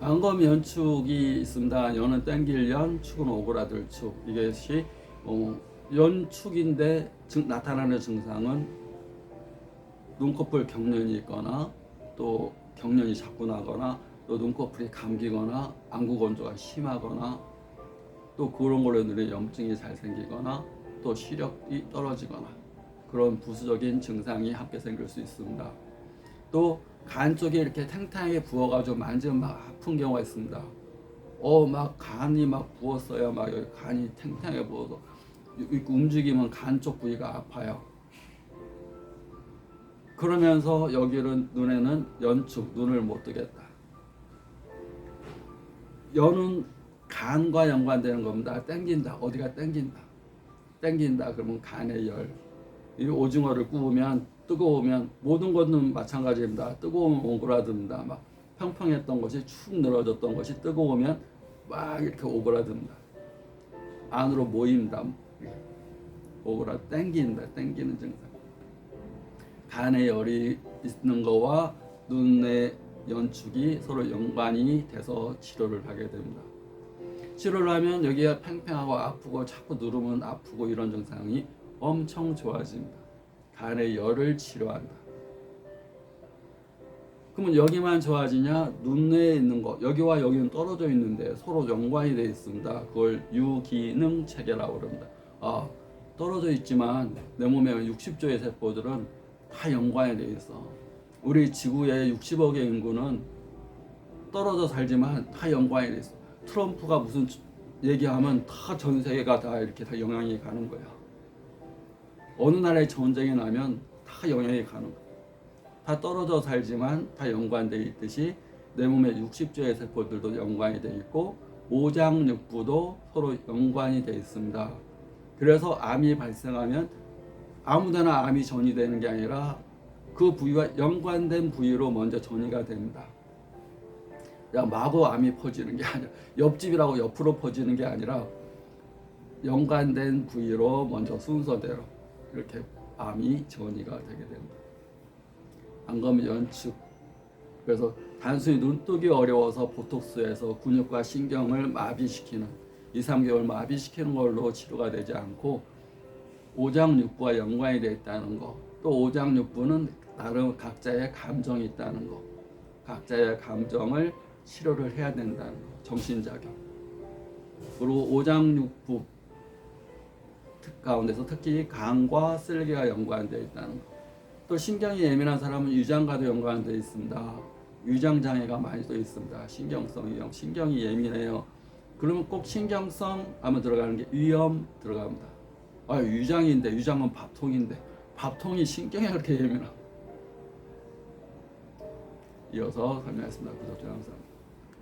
안검 연축이 있습니다. 연은 땡길 연, 축은 오그라들 축. 이것이 어, 연축인데 증- 나타나는 증상은 눈꺼풀 경련이 있거나 또 경련이 자꾸 나거나 또 눈꺼풀이 감기거나 안구 건조가 심하거나 또 그런 걸로 인해 염증이 잘 생기거나 또 시력이 떨어지거나 그런 부수적인 증상이 함께 생길 수 있습니다. 또 간 쪽에 이렇게 탱탱하게 부어가지고 만지면 막 아픈 경우가 있습니다. 어, 막 간이 막 부었어요. 막 여기 간이 탱탱하게 부어서 움직이면 간 쪽 부위가 아파요. 그러면서 여기는 눈에는 연축, 눈을 못 뜨겠다. 연은 간과 연관되는 겁니다. 땡긴다. 어디가 땡긴다. 땡긴다. 그러면 간의 열. 이 오징어를 구우면 뜨거우면 모든 것은 마찬가지입니다. 뜨거우면 오그라듭니다. 막 평평했던 것이 축 늘어졌던 것이 뜨거우면 막 이렇게 오그라듭니다. 안으로 모입니다. 오그라 땡긴다. 땡기는 증상. 간에 열이 있는 거와 눈의 연축이 서로 연관이 돼서 치료를 하게 됩니다. 치료를 하면 여기가 팽팽하고 아프고 자꾸 누르면 아프고 이런 증상이 엄청 좋아집니다. 간의 열을 치료한다. 그러면 여기만 좋아지냐? 눈에 있는 거 여기와 여기는 떨어져 있는데 서로 연관이 되어 있습니다. 그걸 유기능 체계라고 그럽니다. 아 떨어져 있지만 내 몸에 60조의 세포들은 다 연관이 되어 있어. 우리 지구의 60억의 인구는 떨어져 살지만 다 연관이 돼 있어. 트럼프가 무슨 얘기하면 다 전 세계가 다 이렇게 다 영향이 가는 거야. 어느 나라에 전쟁이 나면 다 영향이 가는 거야. 다 떨어져 살지만 다 연관돼 있듯이 내 몸의 60조의 세포들도 연관이 돼 있고 오장육부도 서로 연관이 돼 있습니다. 그래서 암이 발생하면 아무데나 암이 전이되는 게 아니라 그 부위와 연관된 부위로 먼저 전이가 됩니다. 그냥 마구 암이 퍼지는 게 아니라 옆집이라고 옆으로 퍼지는 게 아니라 연관된 부위로 먼저 순서대로 이렇게 암이 전이가 되게 됩니다. 안검 연축 그래서 단순히 눈뜨기 어려워서 보톡스에서 근육과 신경을 마비시키는 2, 3개월 마비시키는 걸로 치료가 되지 않고 오장육부와 연관이 되어 있다는 거. 또 오장육부는 나름 각자의 감정이 있다는 거. 각자의 감정을 치료를 해야 된다는 거. 정신작용. 그리고 오장육부 특- 가운데서 특히 간과 쓸개가 연관되어 있다는 거. 또 신경이 예민한 사람은 위장과도 연관되어 있습니다. 위장 장애가 많이 또 있습니다. 신경성이 신경이 예민해요. 그러면 꼭 신경성 하면 들어가는 게 위염 들어갑니다. 아 위장인데 위장은 밥통인데 밥통이 신경이 그렇게 예민하. 이어서 설명했습니다. 구독자 감사합니다.